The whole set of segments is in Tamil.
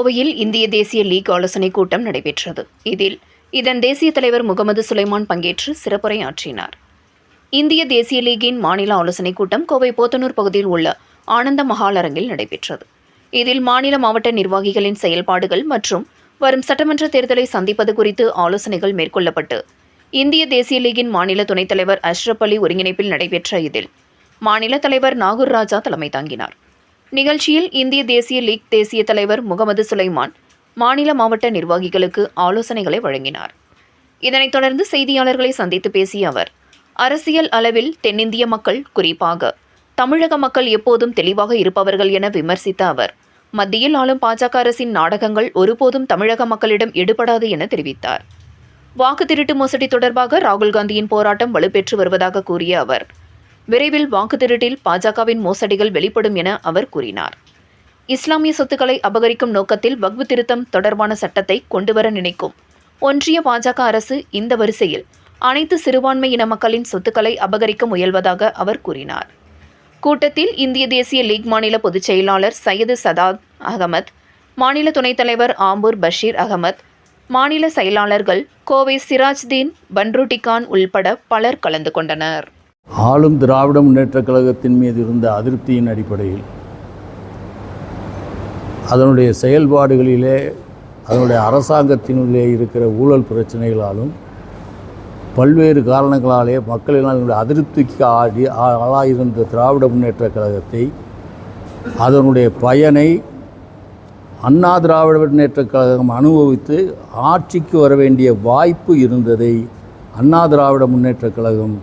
கோவையில் இந்திய தேசிய லீக் ஆலோசனைக் கூட்டம் நடைபெற்றது. இதில் இதன் தேசிய தலைவர் முகமது சுலைமான் பங்கேற்று சிறப்புரையாற்றினார். இந்திய தேசிய லீகின் மாநில ஆலோசனைக் கூட்டம் கோவை போத்தனூர் பகுதியில் உள்ள ஆனந்த மகாலரங்கில் நடைபெற்றது. இதில் மாநில மாவட்ட நிர்வாகிகளின் செயல்பாடுகள் மற்றும் வரும் சட்டமன்ற தேர்தலை சந்திப்பது குறித்து ஆலோசனைகள் மேற்கொள்ளப்பட்டு இந்திய தேசிய லீகின் மாநில துணைத் தலைவர் அஷ்ரப் அலி ஒருங்கிணைப்பில் நடைபெற்ற இதில் மாநில தலைவர் நாகூர் ராஜா தலைமை தாங்கினார். நிகழ்ச்சியில் இந்திய தேசிய லீக் தேசிய தலைவர் முகமது சுலைமான் மாநில மாவட்ட நிர்வாகிகளுக்கு ஆலோசனைகளை வழங்கினார். இதனைத் தொடர்ந்து செய்தியாளர்களை சந்தித்து பேசிய அவர் அரசியல் அளவில் தென்னிந்திய மக்கள் குறிப்பாக தமிழக மக்கள் எப்போதும் தெளிவாக இருப்பவர்கள் என விமர்சித்த அவர் மத்தியில் ஆளும் பாஜக அரசின் நாடகங்கள் ஒருபோதும் தமிழக மக்களிடம் எடுபடாது என தெரிவித்தார். வாக்கு திருட்டு மோசடி தொடர்பாக ராகுல் காந்தியின் போராட்டம் வலுப்பெற்று வருவதாக கூறிய அவர் விரைவில் வாக்கு திருட்டில் பாஜகவின் மோசடிகள் வெளிப்படும் என அவர் கூறினார். இஸ்லாமிய சொத்துக்களை அபகரிக்கும் நோக்கத்தில் வக்பு திருத்தம் தொடர்பான சட்டத்தை கொண்டுவர நினைக்கும். ஒன்றிய பாஜக அரசு இந்த வரிசையில் அனைத்து சிறுபான்மை இன மக்களின் சொத்துக்களை அபகரிக்க முயல்வதாக அவர் கூறினார். கூட்டத்தில் இந்திய தேசிய லீக் மாநில பொதுச் செயலாளர் சையது சதாத் அகமத் மாநில துணைத் தலைவர் ஆம்பூர் பஷீர் அகமத் மாநில செயலாளர்கள் கோவை சிராஜ்தீன் பன்ருட்டிகான் உள்பட பலர் கலந்து கொண்டனர். ஆளும் திராவிட முன்னேற்றக் கழகத்தின் மீது இருந்த அதிருப்தியின் அடிப்படையில் அதனுடைய செயல்பாடுகளிலே அதனுடைய அரசாங்கத்தினுள்ளே இருக்கிற ஊழல் பிரச்சனைகளாலும் பல்வேறு காரணங்களாலே மக்களினால் அதிருப்திக்கு ஆடி ஆளாயிருந்த திராவிட முன்னேற்றக் கழகத்தை அதனுடைய பயனை அண்ணா திராவிட முன்னேற்றக் கழகம் அனுபவித்து ஆட்சிக்கு வர வேண்டிய வாய்ப்பு இருந்ததை அண்ணா திராவிட முன்னேற்றக் கழகம்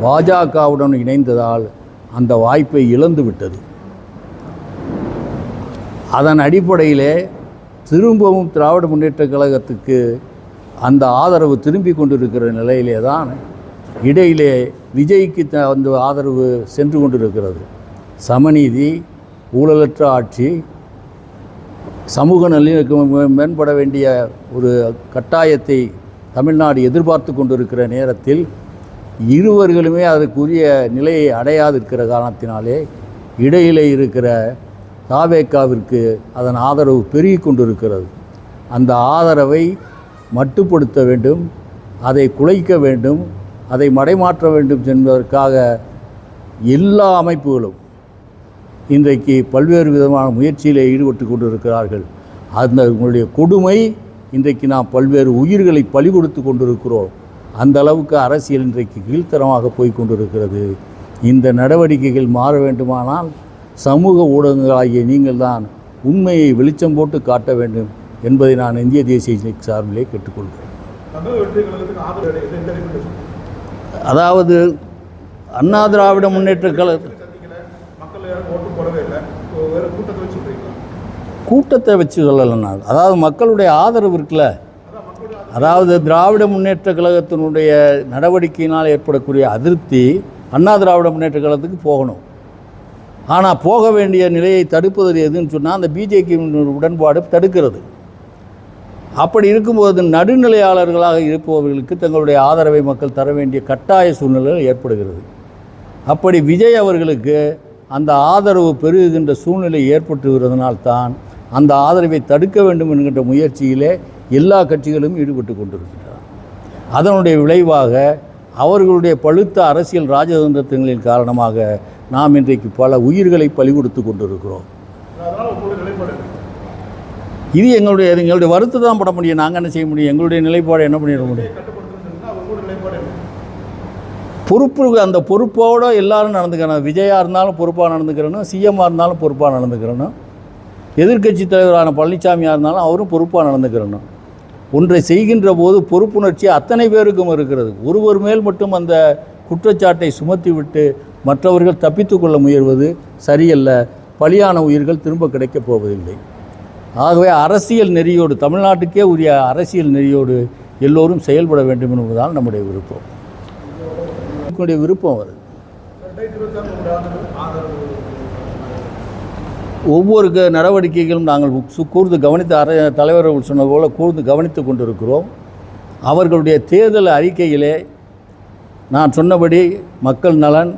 பாஜகவுடன் இணைந்ததால் அந்த வாய்ப்பை இழந்து விட்டது. அதன் அடிப்படையிலே திரும்பவும் திராவிட முன்னேற்ற கழகத்துக்கு அந்த ஆதரவு திரும்பி கொண்டிருக்கிற நிலையிலே தான் இடையிலே விஜய்க்கு த- அந்த ஆதரவு சென்று கொண்டிருக்கிறது. சமநீதி ஊழலற்ற ஆட்சி சமூக நல்லிணக்கம் மேம்பட வேண்டிய ஒரு கட்டாயத்தை தமிழ்நாடு எதிர்பார்த்து கொண்டிருக்கிற நேரத்தில் இருவர்களுமே அதற்குரிய நிலையை அடையாதிருக்கிற காரணத்தினாலே இடையிலே இருக்கிற தாவேக்காவிற்கு அதன் ஆதரவு பெருகி கொண்டிருக்கிறது. அந்த ஆதரவை மட்டுப்படுத்த வேண்டும் அதை குலைக்க வேண்டும் அதை மடைமாற்ற வேண்டும் என்பதற்காக எல்லா அமைப்புகளும் இன்றைக்கு பல்வேறு விதமான முயற்சியிலே ஈடுபட்டு கொண்டிருக்கிறார்கள். அந்த உங்களுடைய கொடுமை இன்றைக்கு நாம் பல்வேறு உயிர்களை பலி கொடுத்து கொண்டிருக்கிறோம். அந்த அளவுக்கு அரசியல் இன்றைக்கு கீழ்த்தரமாக போய் கொண்டிருக்கிறது. இந்த நடவடிக்கைகள் மாற வேண்டுமானால் சமூக ஊடகங்களாகிய நீங்கள் தான் உண்மையை வெளிச்சம் போட்டு காட்ட வேண்டும் என்பதை நான் இந்திய தேசிய சார்பிலே கேட்டுக்கொள்கிறேன்? அதாவது அண்ணா திராவிட முன்னேற்ற கழக கூட்டத்தை வச்சு சொல்றீங்களா கூட்டத்தை வச்சு சொல்லலை நான் அதாவது மக்களுடைய ஆதரவு இருக்குல்ல. அதாவது திராவிட முன்னேற்ற கழகத்தினுடைய நடவடிக்கையினால் ஏற்படக்கூடிய அதிருப்தி அண்ணா திராவிட முன்னேற்ற கழகத்துக்கு போகணும். ஆனால் போக வேண்டிய நிலையை தடுப்பது எதுன்னு சொன்னால் அந்த பிஜேபி உடன்பாடு தடுக்கிறது. அப்படி இருக்கும்போது நடுநிலையாளர்களாக இருப்பவர்களுக்கு தங்களுடைய ஆதரவை மக்கள் தர வேண்டிய கட்டாய சூழ்நிலை ஏற்படுகிறது. அப்படி விஜய் அவர்களுக்கு அந்த ஆதரவு பெருகுகின்ற சூழ்நிலை ஏற்பட்டுகிறதுனால்தான் அந்த ஆதரவை தடுக்க வேண்டும் என்கின்ற முயற்சியிலே எல்லா கட்சிகளும் ஈடுபட்டு கொண்டிருக்கின்றன. அதனுடைய விளைவாக அவர்களுடைய பழுத்த அரசியல் ராஜதந்திரத்தின்களின் காரணமாக நாம் இன்றைக்கு பல உயிர்களை பலி கொடுத்து கொண்டிருக்கிறோம். இது எங்களுடைய எங்களுடைய வருத்தத்தை தான் பட முடியும். நாங்கள் என்ன செய்ய முடியும்? எங்களுடைய நிலைப்பாடு என்ன பண்ணிட முடியும்? பொறுப்பு அந்த பொறுப்போடு எல்லாரும் நடந்துக்கணும் விஜயாக இருந்தாலும் பொறுப்பாக நடந்துக்கிறனும் சிஎம்மாக இருந்தாலும் பொறுப்பாக நடந்துக்கிறனும் எதிர்க்கட்சி தலைவரான பழனிசாமியாக இருந்தாலும் அவரும் பொறுப்பாக நடந்துக்கிறணும் ஒன்றை செய்கின்ற போது பொறுப்புணர்ச்சி அத்தனை பேருக்கும் இருக்கிறது. ஒருவர் மேல் மட்டும் அந்த குற்றச்சாட்டை சுமத்திவிட்டு மற்றவர்கள் மற்றவர்கள் தப்பித்துக்கொள்ள முயல்வது சரியல்ல. பலியான உயிர்கள் திரும்ப கிடைக்கப் போவதில்லை. ஆகவே அரசியல் நெறியோடு தமிழ்நாட்டுக்கே உரிய அரசியல் நெறியோடு எல்லோரும் செயல்பட வேண்டும் என்பதுதான் நம்முடைய விருப்பம். விருப்பம் அது ரெண்டாயிரத்தி இருபத்தி ஆறு உங்களுடைய ஆதரவு ஆதரவு ஒவ்வொரு க நடவடிக்கைகளும் நாங்கள் சு- கூர்ந்து கவனித்து அரை தலைவர்கள் சொன்னது போல கூர்ந்து கவனித்து கொண்டிருக்கிறோம். அவர்களுடைய தேர்தல் அறிக்கையிலே நான் சொன்னபடி மக்கள் நலன்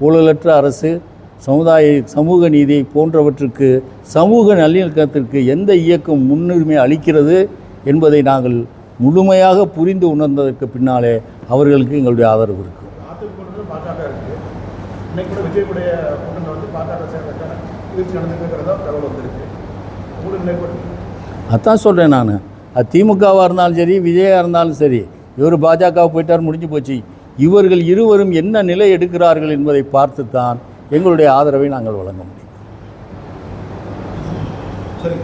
ஊழலற்ற அரசு சமுதாய சமூக நீதி போன்றவற்றுக்கு சமூக நல்லிணக்கத்திற்கு எந்த இயக்கம் முன்னுரிமை அளிக்கிறது என்பதை நாங்கள் முழுமையாக புரிந்து உணர்ந்ததற்கு பின்னாலே அவர்களுக்கு எங்களுடைய ஆதரவு இருக்குது நடந்துருக்கிறதா தகவல் வந்திருக்கு. உங்களுக்கு நிலைப்பாடு அதான் சொல்கிறேன் நான். அது திமுகவாக இருந்தாலும் சரி விஜயாக இருந்தாலும் சரி இவர் பாஜக போயிட்டார் முடிஞ்சு போச்சு. இவர்கள் இருவரும் என்ன நிலை எடுக்கிறார்கள் என்பதை பார்த்து தான் எங்களுடைய ஆதரவை நாங்கள் வழங்க முடியும். சரி.